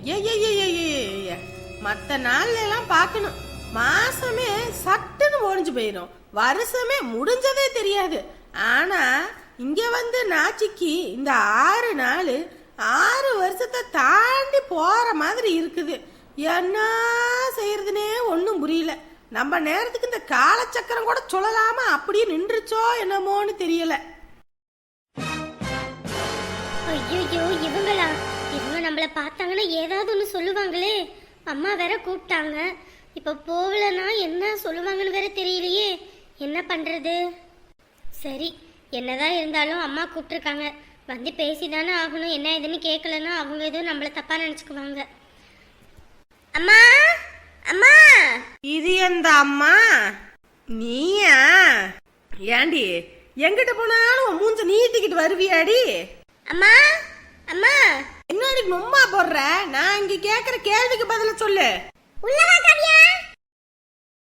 ஐயய்யய்யய்யய்ய மற்ற நாள்ல எல்லாம் பார்க்கணும். மாசமே சட்டுன்னு ஒழிஞ்சு போயிடும் வருஷமே முடிஞ்சதே தெரியாது. ஆனா இங்க வந்து நாச்சிக்கு இந்த ஆறு நாள் ஆறு வருஷத்தை தாண்டி போற மாதிரி இருக்குது. என்ன செய்யறதுனே ஒன்றும் புரியல. நம்ம நேரத்துக்கு இந்த காலச்சக்கரம் கூட சொல்லலாமா? அப்படியே நின்றுச்சோ என்னமோன்னு தெரியல. ஐயோ இவங்களா? நம்மள பார்த்தாங்கன்னா ஏதாவது ஒன்று சொல்லுவாங்களே. அம்மா வேற கூப்பிட்டாங்க. இப்போ போகலன்னா என்ன சொல்லுவாங்கன்னு வேற தெரியலையே. என்ன பண்றது? சரி என்னதான் இருந்தாலும் அம்மா கூப்பிட்டுருக்காங்க. வந்து பேசிதானே ஆகணும். என்ன ஏதுன்னு கேட்கலன்னா அவங்க எதுவும் நம்மள தப்பா நினச்சிக்குவாங்க. அம்மா அம்மா. இது எந்த அம்மா? நீயா? ஏண்டி எங்கிட்ட போனாலும் மூஞ்ச நீட்டிக்கிட்டு வருவியாடி? அம்மா அம்மா. என்னடி நொம்மா போடுற. நான் இங்க கேக்குற கேள்விக்கு பதில சொல்லு. உள்ளவா காவியா?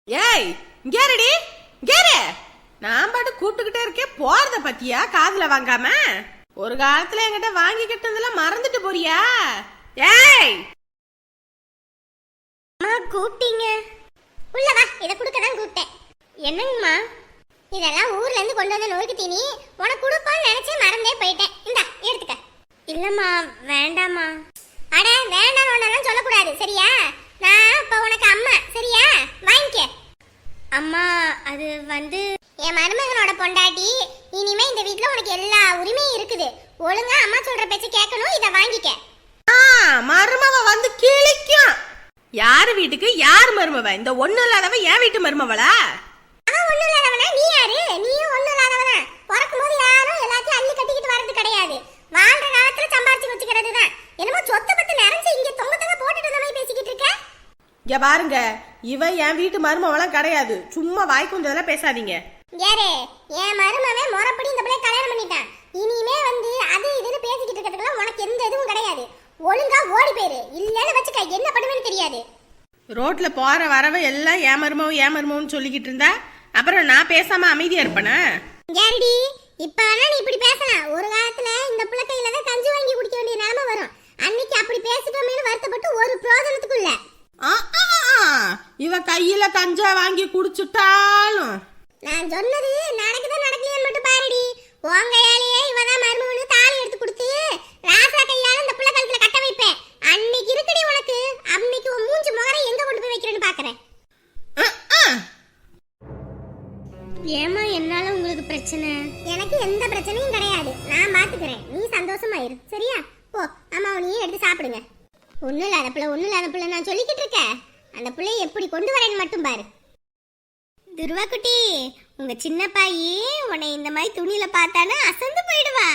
ஏய் இங்கேரடி இங்கேரு நான் பாட்டு கூப்பிட்டுக்கிட்டே இருக்கேன். போறத பத்தியா? காதுல வாங்காம? ஒரு காலத்துல என்கிட்ட வாங்கிக்கிட்டதெல்லாம் மறந்துட்டு போறியா? ஏய்! கூப்பிட்டீங்க. உள்ள வா இதை கொடுக்க தான் கூப்பிட்டேன். என்னங்கம்மா? இதெல்லாம் ஊர்ல இருந்து கொண்டு வந்த நோய்க்கு தீனி. உனக்கு கொடுப்பான்னு நினைச்சு மறந்தே போயிட்டேன். இந்தா எடுத்துக்க. இல்லம்மா வேண்டாம்மா. அட வேண்டாம் ஒன்னெல்லாம் சொல்லக்கூடாது சரியா? நான் இப்ப உனக்கு அம்மா சரியா? வாங்கிக்க. அம்மா அது வந்து என் மருமகனோட பொண்டாட்டி இனிமே இந்த வீட்ல உனக்கு எல்லா உரிமையும் இருக்குது. ஒழுங்கா அம்மா சொல்ற பேச்சு கேட்கணும் இதை வாங்கிக்க. ஆ மருமவ வந்து கிழிக்கும். யார் வீட்டுக்கு யார் மருமவ? இந்த ஒண்ணு இல்லாதவ என் வீட்டு மருமவளா? அவன் ஒண்ணும் இல்லாதவனா? நீ யாரு? நீயும் ஒண்ணும் இல்லாதவனா? பிறக்கும் போது யாரும் எல்லாத்தையும் அள்ளி கட்டிக்கிட்டு வர்றது கிடையாது. வாழ்ற காலத்துல சம்பாரிச்சு வச்சுக்கிறது தான் என்னமோ சொத்து பத்து நிறைஞ்சு இங்க தொங்க தொங்க போட்டுட்டு இருந்த மாதிரி பேசிக்கிட்டு இருக்க? இங்க பாருங்க இவ என் வீட்டு மருமவளாம் கிடையாது. சும்மா வாய்க்கு வந்ததெல்லாம் பேசாதீங்க. யாரு என் மருமவன் முறப்படி இந்த பிள்ளை கல்யாணம் பண்ணிட்டான். இனிமே வந்து அது இதுன்னு பேசிக்கிட்டு இருக்கிறதுக்குலாம் உனக்கு எந்த இதுவும் கிடையாது. ஒழுங்கா ஓடி போயிரு. இல்லன்னு வச்சுக்க என்ன பண்ணுவேன்னு தெரியாது. ரோட்ல போற வரவ எல்லாம் ஏன் மருமவ ஏன் மருமவன்னு சொல்லிக்கிட்டு இருந்தா? அப்புறம் நான் பேசாம அமைதியா இருப்பேனா? யாரடி இப்ப வேணா நீ இப்படி பேசலாம். ஒரு காலத்துல இந்த புள்ள கையில தான் கஞ்சி வாங்கி குடிக்க வேண்டிய நிலைமை வரும் அன்னைக்கு அப்படி பேசிட்டோமேனு வருத்தப்பட்டு ஒரு பிரயோஜனத்துக்கும் இல்ல ஆ, ஆ, ஆ. இவ கையில கஞ்சா வாங்கி குடிச்சுட்டாலும். நான் சொன்னது நடக்குதா நடக்கலையான்னு மட்டும் பாருடி. உன் கையாலேயே இவதான் மருமகனு தாலி எடுத்து கொடுத்து ராசா கையால இந்த புள்ள கழுத்துல கட்ட வைப்பேன். அன்னைக்கு இருக்குடி உனக்கு. அன்னைக்கு உன் மூஞ்சி முகரை எங்க கொண்டு போய் வைக்கிறேன்னு பாக்குறேன். ஏமா என்னால உங்களுக்கு பிரச்சனை? எனக்கு எந்த பிரச்சனையும் கிடையாது. நான் பாத்துக்கிறேன். நீ சந்தோஷமா இரு. சரியா? போ. அம்மா நீயே எடுத்து சாப்பிடுங்க. ஒண்ணும் இல்லாத பிள்ளை ஒண்ணும் இல்லாத பிள்ளை. நான் சொல்லிக்கிட்டு இருக்கேன். அந்த பிள்ளைய எப்படி கொண்டு வரேன்னு மட்டும் பாரு. துருவா குட்டி உங்க சின்ன பாயி உன்னை இந்த மாதிரி துணியில பார்த்தானே அசந்து போயிடுவா.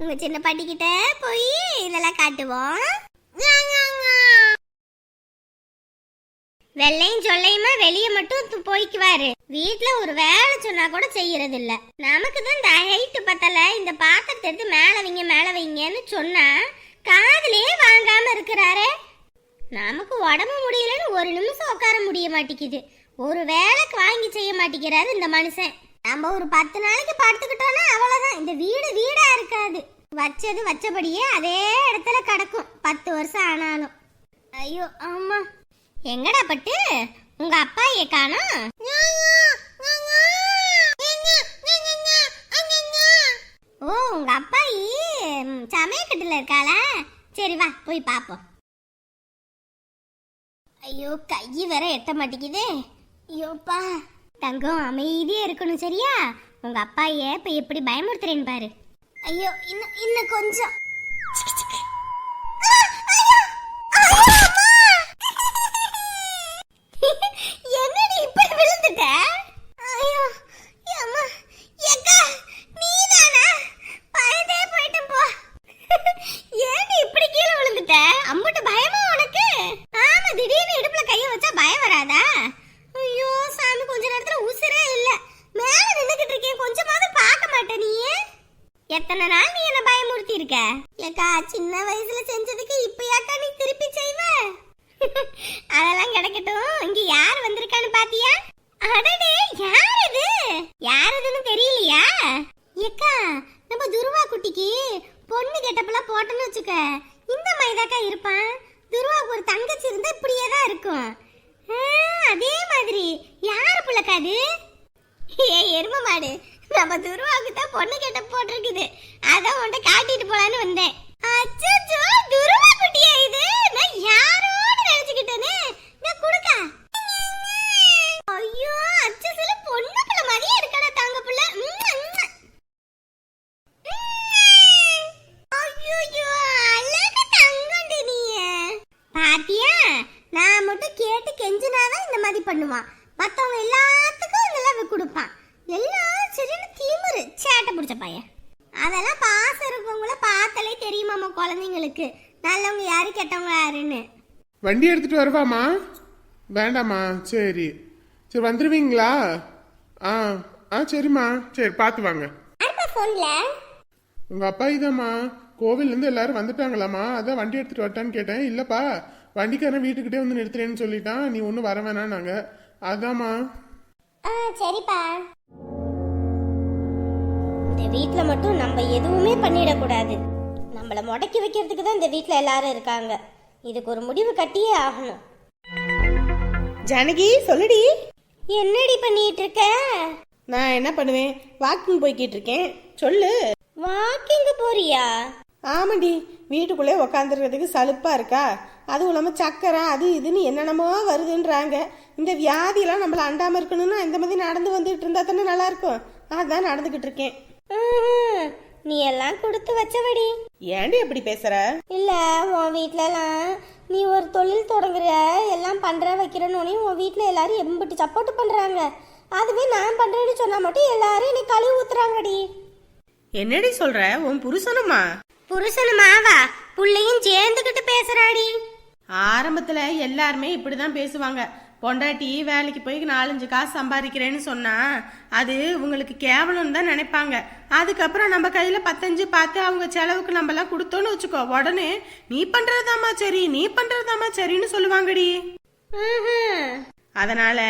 உங்க சின்ன பாட்டி கிட்ட போய் இதெல்லாம் காட்டுவோம். வெள்ளையும் சொல்லையுமா வெளியே மட்டும் போய்க்குவாரு வீட்டுல ஒரு வேலை சொன்னா கூட செய்யறது இல்ல நமக்கு தான் இந்த ஹைட்டு பத்தல இந்த பாத்திரத்தை எடுத்து மேல வைங்க மேல வைங்கன்னு சொன்னா காதலே வாங்காம இருக்கிறாரே. நமக்கு உடம்பு முடியலன்னு ஒரு நிமிஷம் உட்கார முடிய மாட்டேங்குது. ஒரு வேலைக்கு வாங்கி செய்ய மாட்டேங்கிறாரு இந்த மனுஷன். நம்ம ஒரு பத்து நாளைக்கு படுத்துக்கிட்டோம்னா அவ்வளோதான் இந்த வீடு வீடா இருக்காது. வச்சது வச்சபடியே அதே இடத்துல கிடக்கும். பத்து வருஷம் ஆனாலும். ஐயோ ஆமா எங்கடா பட்டு? உங்க அப்பா ஏ ஓ உங்க அப்பாயி ம், சமயக்கட்டுல இருக்காளா? சரி வா போய் பாப்போம். ஐயோ கை வேற எட்ட மாட்டேங்குதே. ஐயோப்பா. தங்கம் அமைதியா இருக்கணும் சரியா? உங்க அப்பாய இப்ப எப்படி பயமுறுத்துறேன்னு பாரு. ஐயோ இன்னும் இன்னும் கொஞ்சம். எத்தனை நாள் நீ என்ன பயமுறுத்தி இருக்க இல்லக்கா சின்ன வயசுல செஞ்சதுக்கு இப்பயாக்கா நீ திருப்பி செய்வ? அதெல்லாம் கிடைக்கட்டும். இங்க யார் வந்திருக்கான்னு பாத்தியா? அடடே யார் இது? யார் இதுன்னு தெரியலையா? ஏக்கா நம்ம துருவா குட்டிக்கு பொண்ணு கெட்டப்பெல்லாம் போட்டோன்னு வச்சுக்க. இந்த மைதாக்கா இருப்பான். துருவாவுக்கு ஒரு தங்கச்சி இருந்தா இப்படியே தான் இருக்கும். அதே மாதிரி. யாரு பிள்ளைக்கா அது ஏ எரும மாடு. நம்ம துருவாக்கு தான் பொண்ணு கேட்ட போட்டிருக்குது. அதான் உன்ட்ட காட்டிட்டு போலான்னு வந்தேன். அச்சச்சோ துருவா குட்டியா இது? நான் யாரோட நினைச்சுக்கிட்டேனே. நான் குடுக்க. ஐயோ அச்சசில பொண்ணு பிள்ளை மாதிரியே இருக்கடா தங்க பிள்ளை. அழகு நீயே. பாத்தியா? நான் மட்டும் கேட்டு கெஞ்சினாதான் இந்த மாதிரி பண்ணுவான். மத்தவங்க எல்லாத்துக்கும் இதெல்லாம் கொடுப்பான். எல்லாம் சரியான திமிரு. சேட்டை பிடிச்ச பையன். அதெல்லாம் பாசம் இருக்கவங்கள பார்த்தாலே தெரியுமாமா குழந்தைங்களுக்கு? நல்லவங்க யாரு கெட்டவங்க யாருன்னு? வண்டி எடுத்துட்டு வரவாமா வேண்டாம்மா. சரி. சரி வந்துருவீங்களா? ஆ ஆ சரிம்மா. சரி பார்த்து வாங்க. ஃபோன்ல உங்க அப்பா இதாம்மா. கோவில்லேருந்து எல்லாரும் வந்துட்டாங்களாம்மா. அதான் வண்டி எடுத்துட்டு வரட்டான்னு கேட்டேன். இல்லப்பா வண்டிக்காரன் வீட்டுக்கிட்டே வந்து நிறுத்துறேன்னு சொல்லிட்டான். நீ ஒன்றும் வர வேணான்னாங்க அதாம்மா. ஆ சரிப்பா. இந்த வீட்ல மட்டும் நம்ம எதுவுமே பண்ணிடக்கூடாது. நம்மள முடக்கி வைக்கிறதுக்கு தான் இந்த வீட்ல எல்லாரும் இருக்காங்க. இதுக்கு ஒரு முடிவு கட்டியே ஆகணும். ஜானகி சொல்லுடி. என்னடி பண்ணிட்டு இருக்க? நான் என்ன பண்ணுவேன்? வாக்கிங் போய்கிட்டு இருக்கேன். சொல்லு. வாக்கிங் போறியா? ஆமாடி வீட்டுக்குள்ளே உக்காந்துருக்கிறதுக்கு சலுப்பா இருக்கா? அதுவும் இல்லாமல் சக்கரை அது இதுன்னு என்னென்னமோ வருதுன்றாங்க. இந்த வியாதியெல்லாம் நம்மள அண்டாம இருக்கணும்னா இந்த மாதிரி நடந்து வந்துட்டு இருந்தா தானே நல்லா இருக்கும் அதான் நடந்துகிட்டு இருக்கேன். நீ எல்லாம் கொடுத்து வச்சவடி. ஏன்டி அப்படி பேசுற? இல்ல உன் வீட்லலாம் நீ ஒரு தொழில் தொடங்குற எல்லாம் பண்ற வைக்கிறன்னு உன் வீட்ல எல்லாரும் எம்பிட்டு சப்போர்ட் பண்றாங்க. அதுவே நான் பண்றேன்னு சொன்னா மட்டும் எல்லாரும் என்னை கழுவி ஊத்துறாங்கடி. என்னடி சொல்ற? உன் புருஷனுமா? புருஷனுமாவா? புள்ளையும் சேர்ந்துகிட்டு பேசுறாடி. ஆரம்பத்துல எல்லாருமே இப்படிதான் பேசுவாங்க. பொண்டாட்டி வேலைக்கு போய் நாலஞ்சு காசு சம்பாதிக்கிறேன்னு சொன்னா அது உங்களுக்கு கேவலம் தான் நினைப்பாங்க. அதுக்கப்புறம் நம்ம கையில பத்தஞ்சு பார்த்து அவங்க செலவுக்கு நம்ம எல்லாம் கொடுத்தோன்னு வச்சுக்கோ உடனே நீ பண்றதாமா சரி நீ பண்றதாமா சரின்னு சொல்லுவாங்கடி. அதனால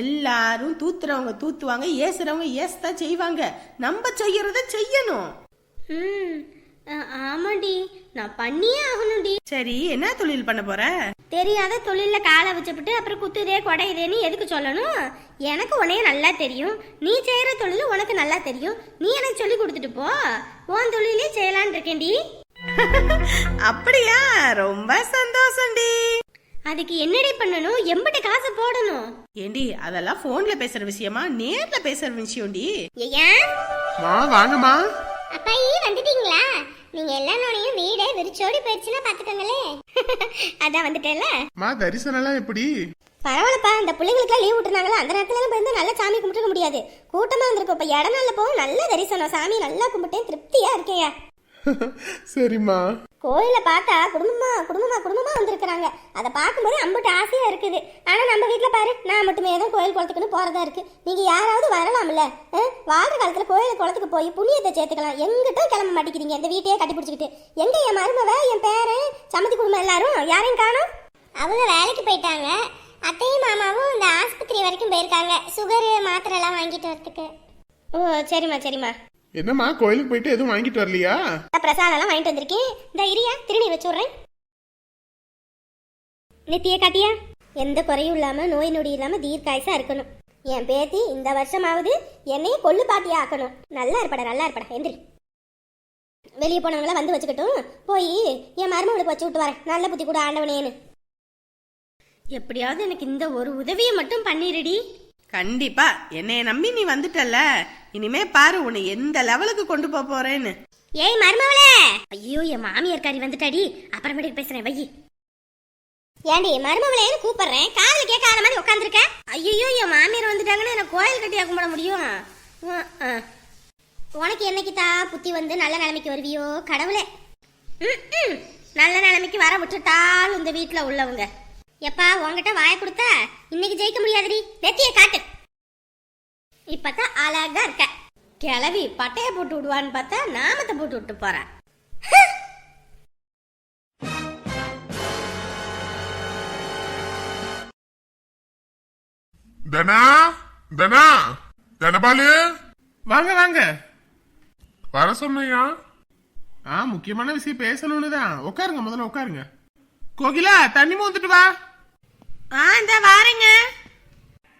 எல்லாரும் தூத்துறவங்க தூத்துவாங்க ஏசுறவங்க ஏசதான் செய்வாங்க. நம்ம செய்யறத செய்யணும். ஆமாடி. நான் பண்ணியே ஆகணும்டி. சரி என்ன தொழில் பண்ண போற? தெரியாத தொழில காலை வச்சுப்புட்டு அப்புறம் குத்துதே குடையுதேன்னு எதுக்கு சொல்லணும்? எனக்கு உன்னைய நல்லா தெரியும். நீ செய்யற தொழில் உனக்கு நல்லா தெரியும். நீ எனக்கு சொல்லி கொடுத்துட்டு போ. உன் தொழிலே செய்யலான் இருக்கேன்டி. அப்படியா? ரொம்ப சந்தோஷம்டி. அதுக்கு என்னடி பண்ணணும்? எம்பிட்ட காசு போடணும். ஏண்டி அதெல்லாம் போன்ல பேசுற விஷயமா? நேர்ல பேசுற விஷயம்டி. ஐயா மா வாங்கம்மா. அப்பாயி வந்துட்டீங்களா? நீங்க எல்லாரோடையும் வீடே விரிச்சோடி போயிடுச்சுன்னா பாத்துக்கோங்களே. அதான் வந்துட்டேன்ல. மா தரிசனம்லாம் எப்படி? பரவாயில்லப்பா இந்த பிள்ளைங்களுக்குலாம் லீவ் விட்டுருந்தாங்களா? அந்த நேரத்துல எல்லாம் போய் நல்லா சாமி கும்பிட்டுக்க முடியாது. கூட்டமா இருந்திருக்கும் இப்ப இட நாள்ல போகும் நல்ல தரிசனம். சாமி நல்லா கும்பிட்டேன். திருப்தியா இருக்கேயா சரிம்மா. கோயிலை பார்த்தா குடும்பமா குடும்பமா குடும்பமா வந்திருக்கிறாங்க. அதை பார்க்கும்போது அம்புட்டு ஆசையா இருக்குது. ஆனா நம்ம வீட்டில் பாரு நான் மட்டுமே தான் கோயில் குளத்துக்குன்னு போறதா இருக்கு. நீங்க யாராவது வரலாம்ல? ஆ? வாழ்ற காலத்துல கோயில் குளத்துக்கு போய் புண்ணியத்தை சேர்த்துக்கலாம். எங்கிட்டும் கிளம்ப மாட்டேங்கிறீங்க இந்த வீட்டையே கட்டி பிடிச்சிக்கிட்டு எங்க என் மருமவ என் பேரன் சமதி குடும்பம் எல்லாரும் யாரையும் காணும்? அவங்க வேலைக்கு போயிட்டாங்க. அத்தையும் மாமாவும் இந்த ஆஸ்பத்திரி வரைக்கும் போயிருக்காங்க. சுகரு மாத்திரை எல்லாம் வாங்கிட்டு வரதுக்கு. ஓ சரிம்மா சரிம்மா. என்னம்மா கோயிலுக்கு போயிட்டு எதுவும் வாங்கிட்டு வரலையா? பிரசாதம் எல்லாம் வாங்கிட்டு வந்திருக்கேன். இந்த இரியா திருநீர் வச்சு விட்றேன். நித்திய காட்டியா? எந்த குறையும் இல்லாம நோய் நொடி இல்லாம தீர்க்காயசா இருக்கணும். என் பேத்தி இந்த வருஷமாவது என்னையும் கொள்ளு பாட்டியா ஆக்கணும். நல்லா இருப்படா நல்லா இருப்படா. எந்திரி. வெளியே போனவங்கள வந்து வச்சுக்கட்டும். போய் என் மருமகளுக்கு வச்சு விட்டு வரேன். நல்ல புத்தி கூட ஆண்டவனேன்னு. எப்படியாவது எனக்கு இந்த ஒரு உதவியை மட்டும் பண்ணிடுடி கண்டிப்பா. என்னைய நம்பி நீ வந்துட்டல இனிமே பாரு உன்னை எந்த லெவலுக்கு கொண்டு போக போறேன்னு. ஏய் மருமவளே ஐயோ என் மாமியார் காரி வந்துட்டாடி. அப்புறமேட்டுக்கு பேசுறேன் வையி. ஏண்டி மருமவளேன்னு கூப்பிடுறேன்? காதுல கேட்காத மாதிரி உட்காந்துருக்க. ஐயோ என் மாமியார் வந்துட்டாங்கன்னு எனக்கு கோயில் கட்டியா கும்பிட முடியும்? உனக்கு என்னைக்கு தா புத்தி வந்து நல்ல நிலைமைக்கு வருவியோ? கடவுளே. ம், ம். நல்ல நிலைமைக்கு வர விட்டுட்டாலும் இந்த வீட்டில் உள்ளவங்க. எப்பா உன்கிட்ட வாய கொடுத்தா? இன்னைக்கு ஜெயிக்க முடியாதுடி. நெத்திய காட்டு. இப்பதான் அழகா இருக்க. கிளவி பட்டைய போட்டு விடுவான்னு பார்த்தா நாமத்தை போட்டு விட்டு போறேன் தனா தனா தனபாலு. வாங்க வாங்க. வர சொன்னையா? ஆ முக்கியமான விஷயம் பேசணும்னு தான் உட்காருங்க முதல்ல உட்காருங்க. கோகிலா தண்ணி மோந்துட்டு வா. ஆ இந்த வாரேங்க.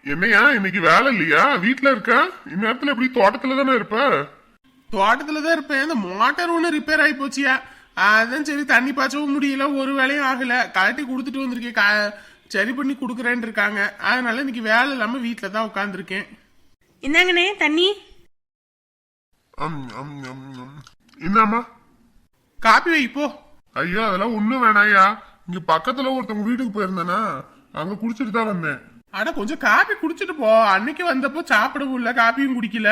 என்னையா இன்னைக்கு வேலை இல்லையா? வீட்ல இருக்க? இந்நேரத்துல எப்படி தோட்டத்துல தானே இருப்ப? தோட்டத்துல தான் இருப்பேன். இந்த மோட்டார் ஒன்று ரிப்பேர் ஆகி போச்சியா? அதான் சரி தண்ணி பாய்ச்சவும் முடியல ஒரு வேலையும் ஆகல. கழட்டி கொடுத்துட்டு வந்திருக்கேன். கா- சரி பண்ணி கொடுக்குறேன்னு இருக்காங்க. அதனால இன்னைக்கு வேலை இல்லாம வீட்டில் தான் உட்காந்துருக்கேன் இந்தாங்கண்ணே தண்ணி. அம், அம், அம், அம். என்னம்மா காப்பி வை போ. ஐயோ அதெல்லாம் ஒண்ணும் வேணாயா இங்க பக்கத்துல ஒருத்தவங்க வீட்டுக்கு போயிருந்தேனா? அங்க குடிச்சிட்டு தான் வந்தேன். அட கொஞ்சம் காப்பி குடிச்சிட்டு போ. அன்னைக்கு வந்தப்போ சாப்பிடவும் இல்லை காப்பியும் குடிக்கல.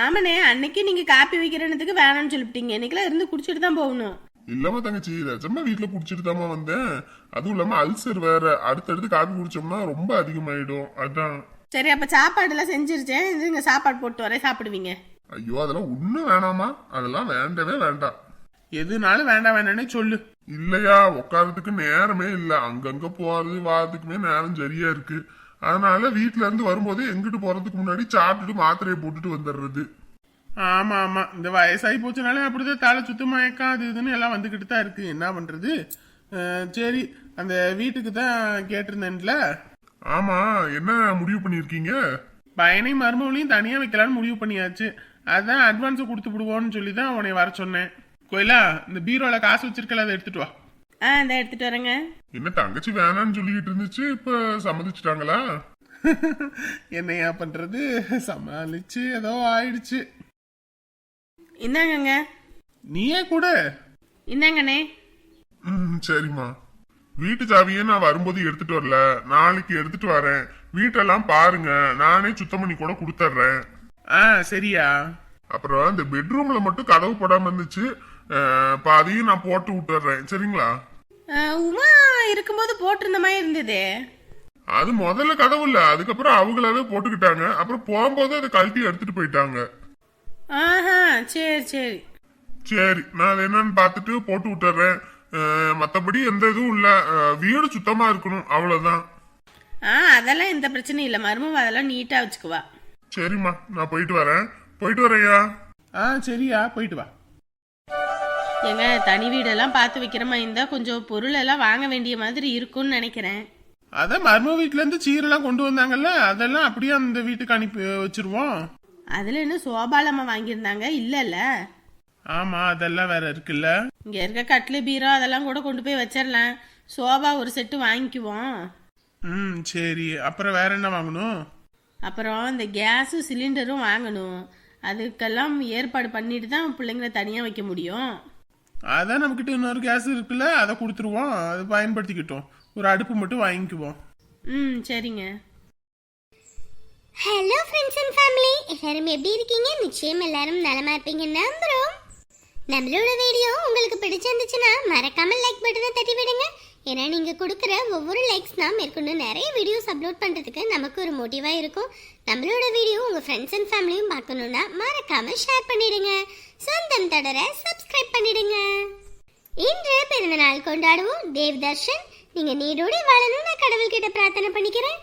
ஆமாண்ணே அன்னைக்கு நீங்க காப்பி வைக்கிறதுக்கு வேணாம்னு சொல்லிவிட்டீங்க. இன்னைக்கெல்லாம் இருந்து குடிச்சிட்டு தான் போகணும். இல்லம்மா தங்கச்சி நிஜமா வீட்டுல குடிச்சிட்டு தாம்மா வந்தேன். அதுவும் இல்லாம அல்சர் வேற. அடுத்தடுத்து காப்பி குடிச்சோம்னா ரொம்ப அதிகமாயிடும். அதான். சரி அப்ப சாப்பாடுலாம் செஞ்சிருச்சேன். இதுங்க சாப்பாடு போட்டு வரேன். சாப்பிடுவீங்க. ஐயோ அதெல்லாம் ஒண்ணும் வேணாமா அதெல்லாம் வேண்டவே வேண்டாம். எதுனாலும் வேண்டாம் வேண்டாம்னே சொல்லு. இல்லையா உட்கார்றதுக்கு நேரமே இல்ல. அங்கங்க போறது வாரத்துக்குமே நேரம் சரியா இருக்கு. அதனால வீட்ல இருந்து வரும்போது எங்கிட்டு போறதுக்கு முன்னாடி சாப்பிட்டுட்டு மாத்திரையை போட்டுட்டு வந்துடுறது ஆமா ஆமா. இந்த வயசாகி போச்சுனாலே அப்படிதான் தலை சுத்து மயக்கம் அது இதுன்னு எல்லாம் வந்துகிட்டு தான் இருக்கு. என்ன பண்றது? சரி அந்த வீட்டுக்கு தான் கேட்டிருந்தேன்ல ஆமா என்ன முடிவு பண்ணிருக்கீங்க பையனையும் மருமகளையும் தனியா வைக்கலாம்னு முடிவு பண்ணியாச்சு. அதான் அட்வான்ஸ் கொடுத்து விடுவோன்னு சொல்லி தான் உன்னை வர சொன்னேன். கோயிலா இந்த பீரோல காசு வச்சிருக்கல அதை எடுத்துட்டு வா. ஆ இந்த எடுத்துட்டு வரேங்க. என்ன தங்கச்சி வேணாம்னு சொல்லிட்டு இருந்துச்சு இப்ப சம்மதிச்சிட்டாங்களா? என்னையா பண்றது? சமாளிச்சு ஏதோ ஆயிடுச்சு. இந்தாங்கங்க. நீயே கூட. இந்தாங்கண்ணே. ம் சரிம்மா. வீட்டு சாவியை நான் வரும்போது எடுத்துட்டு வரல. நாளைக்கு எடுத்துட்டு வரேன். வீட்டெல்லாம் பாருங்க. நானே சுத்தம் பண்ணி கூட கொடுத்துட்றேன். ஆ சரியா. அப்புறம் இந்த பெட்ரூம்ல மட்டும் கதவு போடாம இருந்துச்சு. அதையும் நான் போட்டு விட்டுறேன். சரிங்களா? உமா இருக்கும்போது போட்டிருந்த மாதிரி இருந்ததே. அது முதல்ல கதவு இல்ல. அதுக்கப்புறம் அவங்களாவே போட்டுக்கிட்டாங்க. அப்புறம் போகும்போது அதை கழட்டி எடுத்துட்டு போயிட்டாங்க. ஆஹா சரி சரி. சரி நான் அது என்னன்னு பார்த்துட்டு போட்டு விட்டுறேன். மத்தபடி எந்த இதுவும் இல்ல. வீடு சுத்தமா இருக்கணும். அவ்வளவுதான். ஆ அதெல்லாம் எந்த பிரச்சனையும் இல்லை. மருமம் அதெல்லாம் நீட்டாக வச்சுக்குவா. சரிம்மா நான் போயிட்டு வரேன். போயிட்டு வரேன்யா. ஆ சரியா. போயிட்டு வா. ஏங்க தனி வீடெல்லாம் பார்த்து வைக்கிற மாதிரி இருந்தால் கொஞ்சம் பொருள் எல்லாம் வாங்க வேண்டிய மாதிரி இருக்கும்னு நினைக்கிறேன். அதான் மர்ம வீட்ல இருந்து சீரெல்லாம் கொண்டு வந்தாங்கல்ல அதெல்லாம் அப்படியே அந்த வீட்டுக்கு அனுப்பி வச்சிருவோம். அதில் என்ன சோபாலம்மா வாங்கியிருந்தாங்க? இல்லைல்ல. ஆமா அதெல்லாம் வேற இருக்குல்ல. இங்கே இருக்க கட்லு பீரோ அதெல்லாம் கூட கொண்டு போய் வச்சிடலாம் சோபா ஒரு செட்டு வாங்கிக்குவோம். ம் சரி. அப்புறம் வேற என்ன வாங்கணும்? அப்புறம் இந்த கேஸும் சிலிண்டரும் வாங்கணும். அதுக்கெல்லாம் ஏற்பாடு பண்ணிட்டு தான் பிள்ளைங்கள தனியாக வைக்க முடியும். அதான் நம்மக்கிட்ட இன்னொரு கேஸ் இருக்குல்ல அதை கொடுத்துருவோம். அதை பயன்படுத்திக்கிட்டோம். ஒரு அடுப்பு மட்டும் வாங்கிக்குவோம். ம் சரிங்க. ஹலோ ஃப்ரெண்ட்ஸ் அண்ட் ஃபேமிலி எல்லாரும் எப்படி இருக்கீங்க? நிச்சயம் எல்லாரும் நலமா இருப்பீங்க நம்புறோம். நம்மளோட வீடியோ உங்களுக்கு பிடிச்சிருந்துச்சுன்னா மறக்காம லைக் பட்டனை தட்டி விடுங்க. ஏன்னா நீங்கள் கொடுக்குற ஒவ்வொரு லைக்ஸ் தான் மேற்கொண்டு நிறைய வீடியோஸ் அப்லோட் பண்ணுறதுக்கு நமக்கு ஒரு மோட்டிவாக இருக்கும். நம்மளோட வீடியோ உங்கள் ஃப்ரெண்ட்ஸ் அண்ட் ஃபேமிலியும் பார்க்கணுன்னா மறக்காமல் ஷேர் பண்ணிடுங்க. சொந்தம் தொடர சப்ஸ்கிரைப் பண்ணிடுங்க. இன்று பிறந்த நாள் கொண்டாடுவோம் தேவ் தர்ஷன். நீங்கள் நீரோடி வாழணும் நான் கடவுள்கிட்ட பிரார்த்தனை பண்ணிக்கிறேன்.